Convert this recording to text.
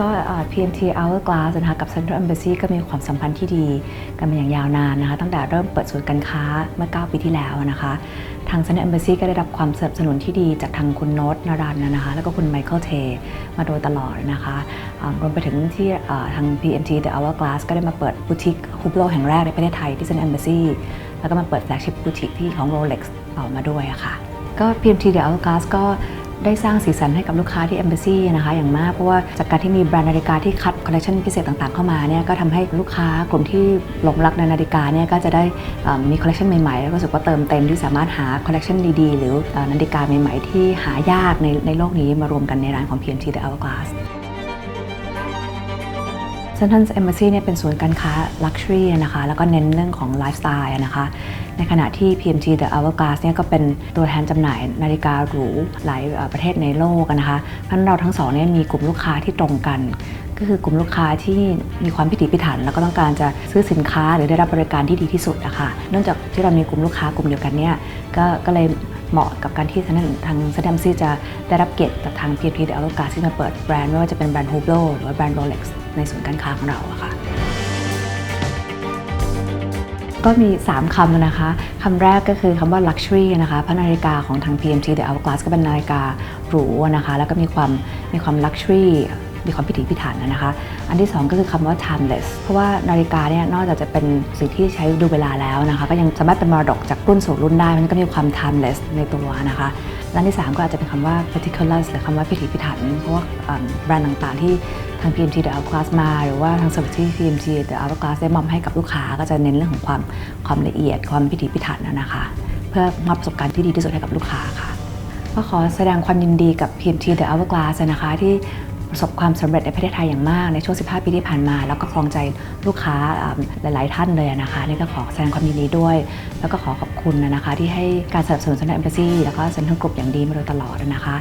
ก็ PMT Hourglass นะคะกับ Central Embassy ก็มีความสัมพันธ์ที่ดีกันมาอย่างยาวนานนะคะ ตั้งแต่เริ่มเปิดศูนย์การค้าเมื่อ 9 ปีที่แล้วนะคะ ทาง Central Embassy ก็ได้รับความสนับสนุนที่ดีจากทางคุณโน้ตนรันนะคะ แล้วก็คุณไมเคิลเทมาโดยตลอดนะคะรวมไปถึงที่ทาง PMT The Hourglass ก็ได้มาเปิดบูติกฮุบโลแห่งแรกในประเทศไทยที่ Central Embassy แล้วก็มาเปิดแฟลกชิพบูติกที่ของ Rolex ต่อมาด้วยะค่ะก็ PMT The Hourglass ก็ ได้สร้างสีสันให้กับลูกค้าที่ Embassy นะคะอย่างมาก เพราะว่าจากการที่มีแบรนด์นาฬิกาที่คัดคอลเลคชันพิเศษต่างๆเข้ามาเนี่ยก็ทำให้ลูกค้ากลุ่มที่หลงรักในนาฬิกาเนี่ยก็จะได้มีคอลเลคชันใหม่ๆ แล้วก็รู้สึกว่าเติมเต็มที่สามารถหาคอลเลคชันดีๆ หรือนาฬิกาใหม่ๆ ที่หายากในในโลกนี้มารวมกันในร้านของ PMT The Hourglass ซนทันเอมบ s ซีเนี่ยเป็นศูนย์การค้าลักชัวรี่นะคะแล้วก็เน้นเรื่องของไลฟ์สไตล์นะคะในขณะที่ PMT The Hourglass เนี่ยก็เป็นตัวแทนจำหน่ายนาฬิกาหรูหลายประเทศในโลกนะคะเพราะฉะนั้นเราทั้งสองเนี่ยมีกลุ่มลูกค้าที่ตรงกัน ก็คือกลุ่มลูกค้าที่มีความพิถีพิถัน แล้วก็ต้องการจะซื้อสินค้าหรือได้รับบริการที่ดีที่สุดอะคะเนื่องจากที่เรามีกลุ่มลูกค้ากลุ่มเดียวกันเนี่ยก็ก็เลย เหมาะกับการที่ทางทางเซนทัมซีจะได้รับเกียรติจากทาง PMT The Hourglass ที่มาเปิดแบรนด์ไม่ว่าจะเป็นแบรนด์ Hublot หรือว่าแบรนด์ Rolex ในศูนย์การค้าของเราอะค่ะก็มี 3 คำนะคะ คำแรกก็คือคำว่า luxury นะคะพระนาฬิกาของทาง PMT The Hourglass ก็เป็นนาฬิกาหรูนะคะ แล้วก็มีความมีความ luxury มีความพิถีพิถันนะคะ อันที่ 2 ก็คือคำว่า timeless เพราะว่านาฬิกาเนี่ยนอกจากจะเป็นสิ่งที่ใช้ดูเวลาแล้วนะคะ ก็ยังสามารถเป็นมรดกจากรุ่นสู่รุ่นได้มันก็มีความ timeless ในตัวนะคะและอันที่ 3 ก็อาจจะเป็นคำว่า particulars หรือคำว่าพิถีพิถัน เพราะว่าแบรนด์ต่างๆ ที่ทาง PMT The Hourglass มา หรือว่าทาง service ที่ PMT The Hourglass ได้มอบให้กับลูกค้าก็จะเน้นเรื่องของความความละเอียด ความพิถีพิถันนะนะคะ เพื่อมอบประสบการณ์ที่ดีที่สุดให้กับลูกค้าค่ะก็ขอแสดงความยินดีกับ PMT The Hourglass นะคะที่ ประสบความสำเร็จในประเทศไทยอย่างมากในช่วง 15 ปีที่ผ่านมา แล้วก็ครองใจลูกค้าหลาย ๆ ท่านเลยนะคะนี่ก็ขอแสดงความยินดีด้วย แล้วก็ขอขอบคุณนะคะ ที่ให้การสนับสนุน Central Embassy แล้วก็เซ็นทรัลกรุ๊ปอย่างดีมาโดยตลอดนะคะ